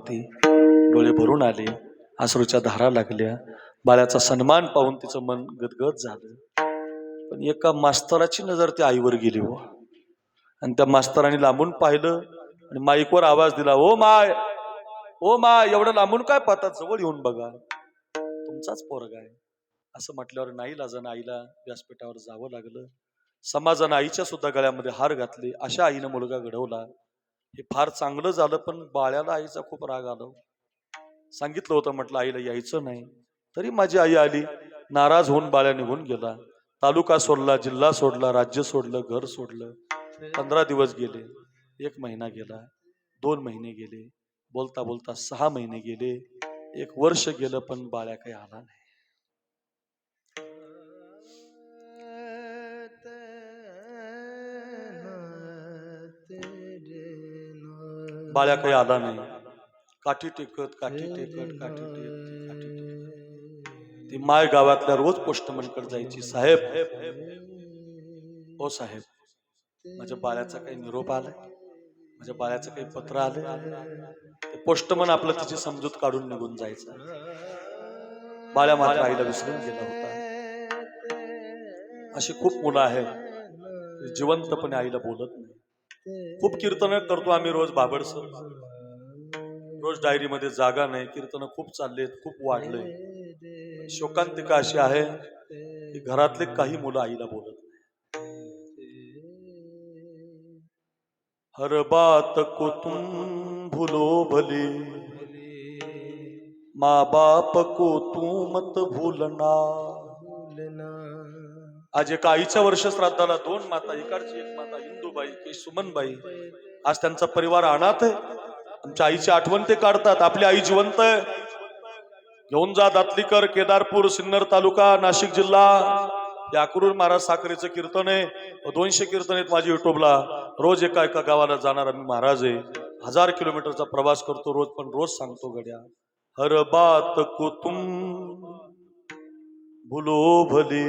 होती. डोळे भरून आले. आसरूच्या धारा लागल्या. बाळाचा सन्मान पाहून तिचं मन गदगद झालं. पण एका मास्तराची नजर त्या आईवर गेली हो. आणि त्या मास्तराने लांबून पाहिलं आणि माईकवर आवाज दिला ओ माय! Oh my! एवढं लांबून काय पाहतात? जवळ येऊन बघा. तुमचाच पोरगा आहे. असं म्हटल्यावर नाही लाजानं आईला व्यासपीठावर जावं लागलं. समाजानं आईच्या सुद्धा गळ्यामध्ये हार घातले. अशा आईनं मुलगा घडवला. हे फार चांगलं झालं पण बाळ्याला आईचा खूप राग आला हो. सांगितलं होतं म्हटलं आईला यायचं नाही. तरी माझी आई आली नाराज होऊन बाळ्या निघून गेला. तालुका सोडला जिल्हा सोडला राज्य सोडलं घर सोडलं. पंधरा दिवस गेले एक महिना गेला दोन महिने गेले बोलता बोलता सहा महिने गेले एक वर्ष गेलं पण बाळ्या काही आला नाही. बाळ्या काही आला नाही. काठी टेकत काठी टेकत काठी टेकत काठी टेकत. ती माय गावातल्या रोज पोस्टमनकडे जायची साहेब ओ साहेब माझ्या बाळ्याचा काही निरोप आलाय? माझ्या बाळ्याचं काही पत्र आलंय? ते पोस्टमन आपलं तिची समजूत काढून निघून जायचं. बाळ्या मात्र आईला विसरून गेला होता. अशी खूप मुलं आहेत जिवंतपणे आईला बोलत नाही. खूप कीर्तन करतो आम्ही रोज बाबडसर. रोज डायरीमध्ये जागा नाही कीर्तन खूप चाललेत खूप वाढले शोकांतिका अशी आहे की घरातले काही मुलं आईला बोलत हर बात को तुम भूलो. भले माँ बाप को तू मत भूलना. आज एका आईच्या वर्ष श्राद्धाला दोन माता इकडची एक माता इंदुबाई की सुमनबाई आज त्यांचा परिवार अनाथ आहे. आमच्या आईची आठवण ते काढतात आपली आई जिवंत आहे. घेऊन जा दातलीकर केदारपूर सिन्नर तालुका नाशिक जिल्हा. या अक्रूर महाराज साखरेचं कीर्तन आहे. दोनशे कीर्तन आहेत माझ्या युट्यूबला रोज एका एका गावाला जाणारा मी महाराज आहे. हजार किलोमीटरचा प्रवास करतो रोज पण रोज सांगतो गड्या हर बात को तुम भूलो भले.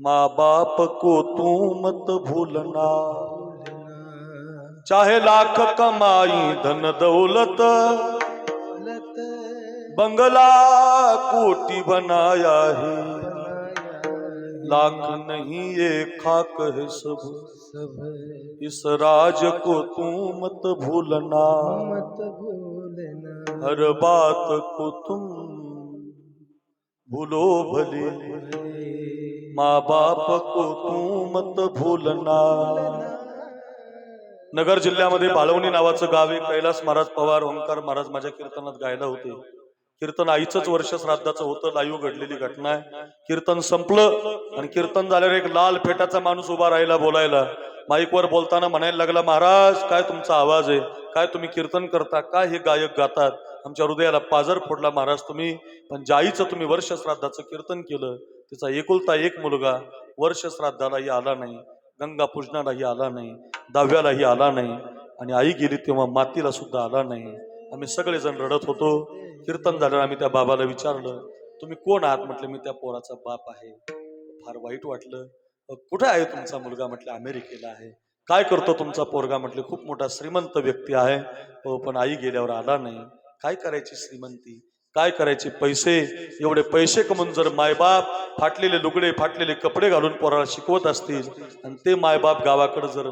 माँ बाप को तू मत भूलना। चाहे लाख कमाई, धन दौलत, बंगला कोटी बनाया है। लाख नहीं ये खाक है सब। इस राज को तू मत भूलना। हर बात को तुम भूलो भले। माँ बाप को तू मत भूलना. नगर जिल्ह्यामध्ये बाळवणी नावाचं गाव आहे. कैलास महाराज पवार ओंकार महाराज माझ्या कीर्तनात गायला होते. कीर्तन आईचंच वर्ष श्राद्धाचं होतं. लाईव्ह घडलेली घटना आहे. कीर्तन संपलं आणि कीर्तन झाल्यावर एक लाल फेटाचा माणूस उभा राहिला बोलायला. माईकवर बोलताना म्हणायला लागला महाराज काय तुमचा आवाज आहे? काय तुम्ही कीर्तन करता? काय हे गायक गातात? आमच्या हृदयाला पाजर फोडला महाराज तुम्ही. पण जाईचं तुम्ही वर्ष श्राद्धाचं कीर्तन केलं तिचा एकुलता एक मुलगा वर्ष श्राद्धालाही आला नाही गंगा पूजनालाही आला नाही दहाव्यालाही आला नाही आणि आई गेली तेव्हा मातीला सुद्धा आला नाही. आम्ही सगळेजण रडत होतो. कीर्तन झाल्यावर आम्ही त्या बाबाला विचारलं तुम्ही कोण आहात? म्हटलं मी त्या पोराचा बाप आहे. फार वाईट वाटलं. कुठे आहे तुमचा मुलगा? म्हटलं अमेरिकेला आहे. काय करतो तुमचा पोरगा? म्हटलं खूप मोठा श्रीमंत व्यक्ती आहे. हो, पण आई गेल्यावर आला नाही. काय करायची श्रीमंती? काय करायचे पैसे? एवढे पैसे कमवून जर मायबाप फाटलेले लुगडे फाटलेले कपडे घालून पोराला शिकवत असतील आणि ते मायबाप गावाकडे जर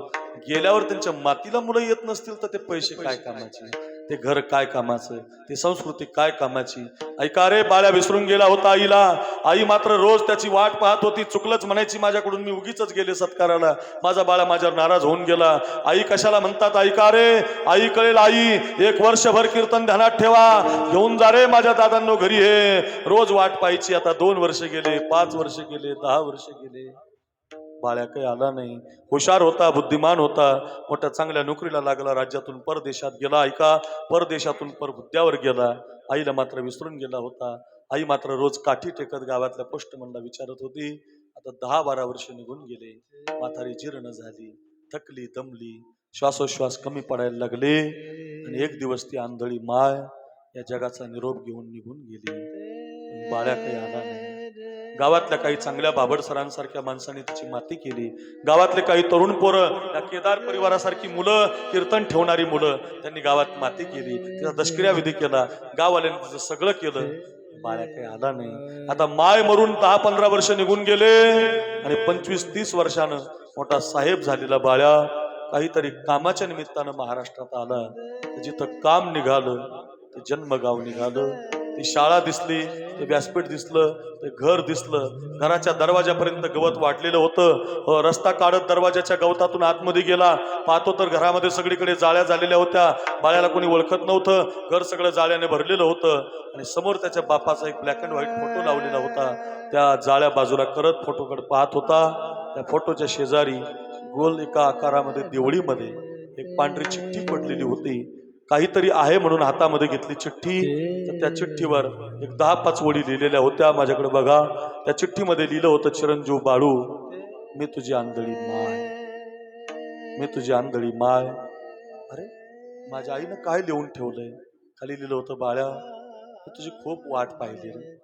गेल्यावर त्यांच्या मातीला मुलं येत नसतील तर ते पैसे काय कामाचे? ते घर काय कामाचं? ती संस्कृती काय कामाची? ऐका रे बाळ्या विसरून गेला होता आईला. आई मात्र रोज त्याची वाट पाहत होती. चुकलंच म्हणायची माझ्याकडून मी उगीच गेले सत्काराला. माझा बाळा माझ्यावर नाराज होऊन गेला. आई कशाला म्हणतात? ऐका रे आई कळेल आई एक वर्षभर कीर्तन ध्यानात ठेवा. घेऊन जा रे माझ्या दादांनो घरी हे रोज वाट पाहायची. आता दोन वर्ष गेले पाच वर्ष गेले दहा वर्ष गेले. बाळ्या काही आला नाही. हुशार होता बुद्धिमान होता. मोठ्या चांगल्या नोकरीला लागला. राज्यातून परदेशात गेला. ऐका परदेशातून परहुद्द्यावर गेला. आईला मात्र विसरून गेला होता. आई मात्र रोज काठी टेकत गावातल्या पोस्टमनला विचारत होती. आता दहा बारा वर्ष निघून गेले. म्हातारी जीर्ण झाली. थकली दमली. श्वासोश्वास कमी पडायला लागले. आणि एक दिवस ती आंधळी माय या जगाचा निरोप घेऊन निघून गेली. बाळ्या काही आला नाही. गावातल्या काही चांगल्या बाबडसरांसारख्या माणसांनी तिची माती केली. गावातले काही तरुण पोरं या केदार परिवारासारखी मुलं कीर्तन ठेवणारी मुलं त्यांनी गावात माती केली. तिचा दशक्रिया विधी केला. गाववाल्यांनी तिचं सगळं केलं. बाळ्या काही आला नाही. आता माय मरून दहा पंधरा वर्ष निघून गेले आणि पंचवीस तीस वर्षानं मोठा साहेब झालेला बाळ्या काहीतरी कामाच्या निमित्तानं महाराष्ट्रात आला. जिथं काम निघालं ते जन्मगाव निघालं. ती शाळा दिसली ते व्यासपीठ दिसलं ते घर दिसलं. घराच्या दरवाजापर्यंत गवत वाटलेलं होतं. हो, रस्ता काढत दरवाजाच्या गवतातून आतमध्ये गेला. पाहतो तर घरामध्ये सगळीकडे जाळ्या झालेल्या होत्या. बाळ्याला कोणी ओळखत नव्हतं. घर सगळं जाळ्याने भरलेलं होतं. आणि समोर त्याच्या बापाचा एक ब्लॅक अँड व्हाईट फोटो लावलेला होता. त्या जाळ्या बाजूला करत फोटोकडे पाहत होता. त्या फोटोच्या शेजारी गोल एका आकारामध्ये देवळीमध्ये एक पांढरी चिठ्ठी पडलेली होती. काहीतरी आहे म्हणून हातामध्ये घेतली चिठ्ठी. तर त्या चिठ्ठीवर एक दहा पाच वडी लिहिलेल्या होत्या. माझ्याकडे बघा. त्या चिठ्ठीमध्ये लिहिलं होतं चिरंजीव बाळू मी तुझी आंधळी माय. मी तुझी आंधळी माय. अरे माझ्या आईनं काय लिहून ठेवलंय? खाली लिहिलं होतं बाळ्या मी तुझी खूप वाट पाहिली रे.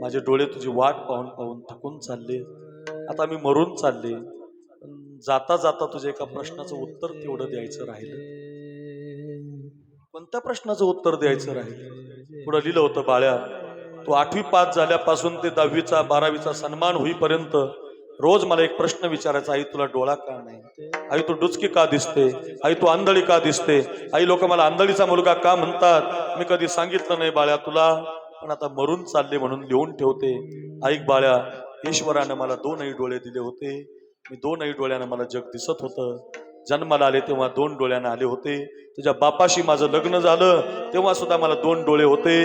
माझे डोळे तुझी वाट पाहून पाहून थकून चालले. आता मी मरून चालले. जाता जाता तुझ्या एका प्रश्नाचं उत्तर तेवढं द्यायचं राहिलं. त्या प्रश्नाचं उत्तर द्यायचं राहील. पुढं लिहिलं होतं बाळ्या तू आठवी पास झाल्यापासून ते दहावीचा बारावीचा सन्मान होईपर्यंत रोज मला एक प्रश्न विचारायचा आई तुला डोळा का नाही? आई तू डुचकी का दिसते? आई तू आंधळी का दिसते? आई लोक मला आंधळीचा मुलगा का म्हणतात? मी कधी सांगितलं नाही बाळ्या तुला. पण आता मरून चालले म्हणून लिहून ठेवते. ऐक बाळ्या ईश्वरानं मला दोनही डोळे दिले होते. मी दोनही डोळ्यानं मला जग दिसत होतं. जन्माला आले तेव्हा दोन डोळ्यानं आले होते. तुझ्या बापाशी माझं लग्न झालं तेव्हा सुद्धा मला दोन डोळे होते.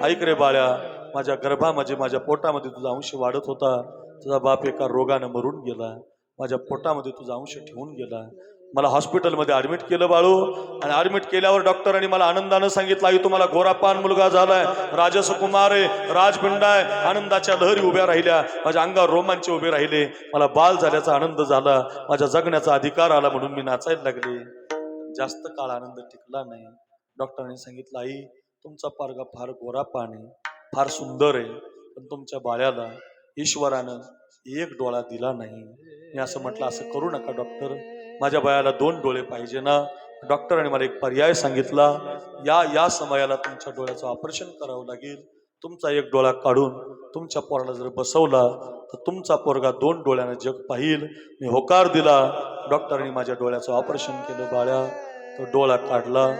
ऐक रे बाळ्या माझ्या गर्भामध्ये माझ्या पोटामध्ये तुझा अंश वाढत होता. तुझा बाप एका रोगानं मरून गेला. माझ्या पोटामध्ये तुझा अंश ठेवून गेला. मला हॉस्पिटलमध्ये ऍडमिट केलं बाळू. आणि ऍडमिट केल्यावर डॉक्टरांनी मला आनंदानं सांगितलं आई तुम्हाला गोरापान मुलगा झालाय. राजस कुमार आहे राजपिंड आहे. आनंदाच्या लहरी उभ्या राहिल्या. माझ्या अंगावर रोमांचे उभे राहिले. मला बाल झाल्याचा आनंद झाला. माझ्या जगण्याचा अधिकार आला म्हणून मी नाचायला लागले. जास्त काळ आनंद टिकला नाही. डॉक्टरांनी सांगितलं आई तुमचा पारगा फार गोरापान आहे फार सुंदर आहे. पण तुमच्या बाळ्याला ईश्वरानं एक डोळा दिला नाही. मी असं म्हटलं असं करू नका डॉक्टर. माझ्या बायाला दोन डोळे पाहिजे ना? डॉक्टरांनी मला एक पर्याय सांगितला. या या समयाला तुमच्या डोळ्याचं ऑपरेशन करावं लागेल. तुमचा एक डोळा काढून तुमच्या पोराला जर बसवला तर तुमचा पोरगा दोन डोळ्यानं जग पाहिल. मी होकार दिला. डॉक्टरांनी माझ्या डोळ्याचं ऑपरेशन केलं बाळ्या. तो डोळा काढला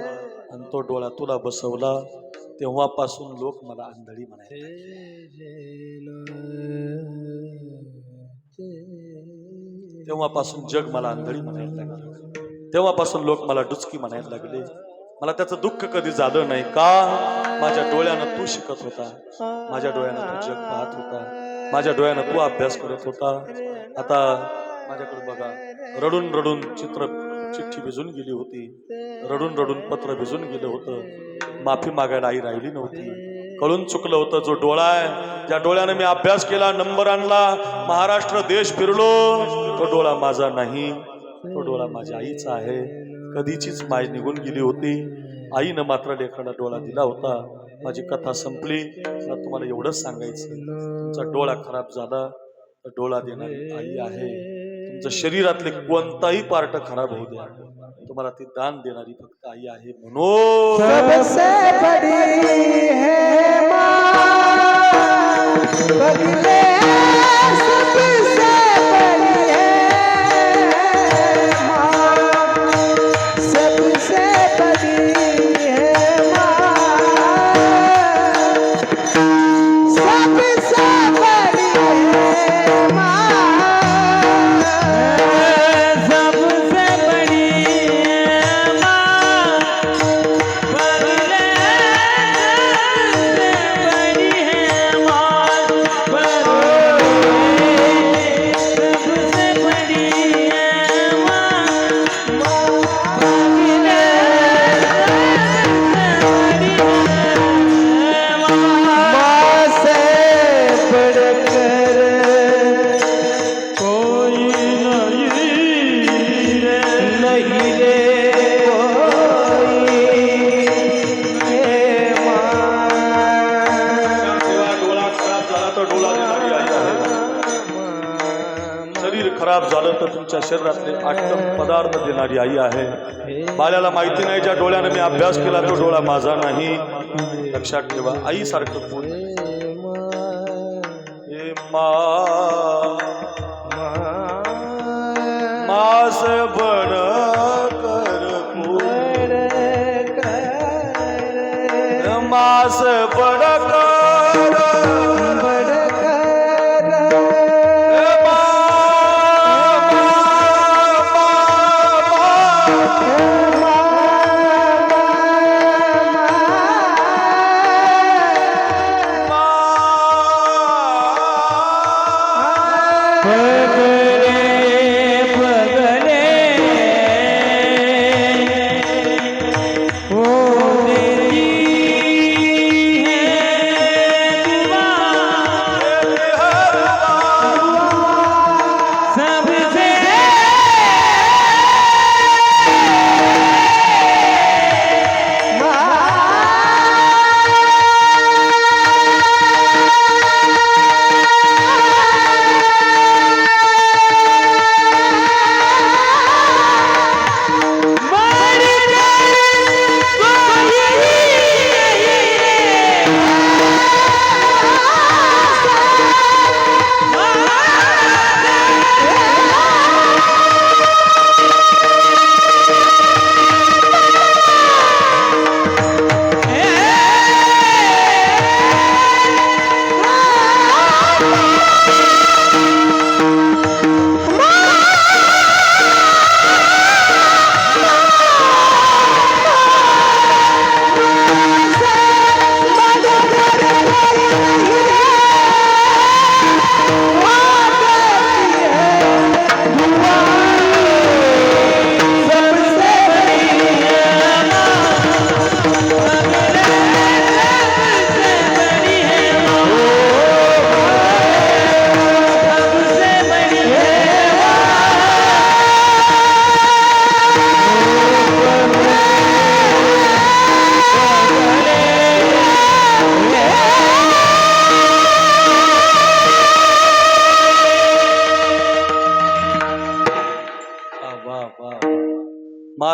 आणि तो डोळा तुला बसवला. तेव्हापासून लोक मला आंधळी म्हणायचे तेव्हापासून जग मला आंधळी म्हणायला लागले. तेव्हापासून लोक मला डुचकी म्हणायला लागले. मला त्याचं दुःख कधी झालं नाही. का? माझ्या डोळ्यानं तू शिकत होता. माझ्या डोळ्यानं तू जग पाहत होता. माझ्या डोळ्यानं तू अभ्यास करत होता. आता माझ्याकडे बघा. रडून रडून चित्र चिठ्ठी भिजून गेली होती. रडून रडून पत्र भिजून गेलं होतं. माफी मागायला आई राहिली नव्हती. कळून चुकलं होतं जो डोळा आहे. ज्या डोळ्यानं मी अभ्यास केला नंबर आणला. महाराष्ट्र देश फिरलो. तो डोळा माझा नाही. तो डोळा माझ्या आईचा आहे. कधीचीच माय निघून गेली होती. आईनं मात्र लेखाला डोळा दिला होता. माझी कथा संपली. मला तुम्हाला एवढंच सांगायचं तुमचा डोळा खराब झाला. तर डोळा देणारी आई आहे. तुमचं शरीरातले कोणताही पार्ट खराब होऊ द्या. तुम्हाला ती दान देणारी फक्त आई आहे म्हणून तुमच्या शरीरातले आटम पदार्थ देणारी आई आहे. बाळाला माहिती नाही ज्या डोळ्याने मी अभ्यास केला तो डोळा माझा नाही. लक्षात ठेवा आई सारखं कोण हे मास बड कर मास बड कर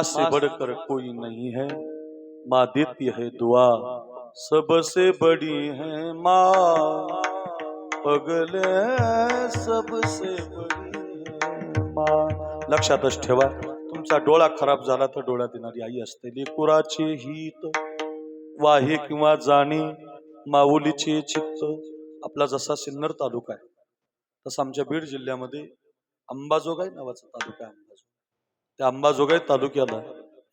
से बढ़कर कोई नहीं है। माँ देती है दुआ सबसे बड़ी है माँ। पगले सबसे बड़ी माँ। लक्षातच ठेवा तुमचा डोळा खराब झाला तर डोळा देणारी आई असते लेकुराचे हित। वाहे किंवा जाणे माऊलीचे चित्त। आपला जसा सिन्नर तालुका आहे तसा आमच्या बीड जिल्ह्यामध्ये अंबाजोगाई नावाचा तालुका आहे अंबाजोगाई. त्या अंबाजोगाई तालुक्याला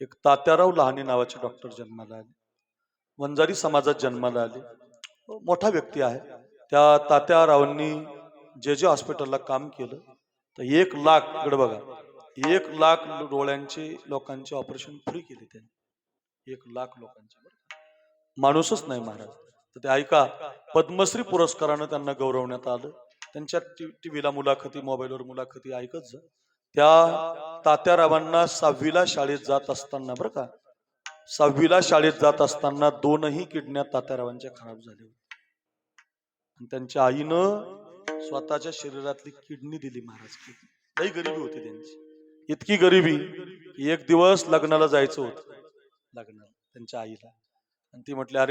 एक तात्याराव लहाने नावाचे डॉक्टर जन्माला आले. वंजारी समाजात जन्माला आले. मोठा व्यक्ती आहे. त्या तात्यारावांनी जे जे हॉस्पिटलला काम केलं तर एक लाख इकडे बघा एक लाख डोळ्यांचे लोकांचे ऑपरेशन फ्री केले त्यांनी. एक लाख लोकांचे माणूसच नाही महाराज. तर ते ऐका पद्मश्री पुरस्कारानं त्यांना गौरवण्यात आलं. त्यांच्या टीव्हीला मुलाखती मोबाईलवर मुलाखती ऐकत जा. त्या तात्यारावांना सहावीला शाळेत जात असताना बरं का सहावीला शाळेत जात असताना दोनही किडण्या तात्यारावांच्या खराब झाल्या होत्या. आणि त्यांच्या आईनं स्वतःच्या शरीरातली किडनी दिली महाराज लई गरिबी होती त्यांची. इतकी गरिबी की एक दिवस लग्नाला जायचं होतं. लग्नाला त्यांच्या आईला. आणि ती म्हटली अरे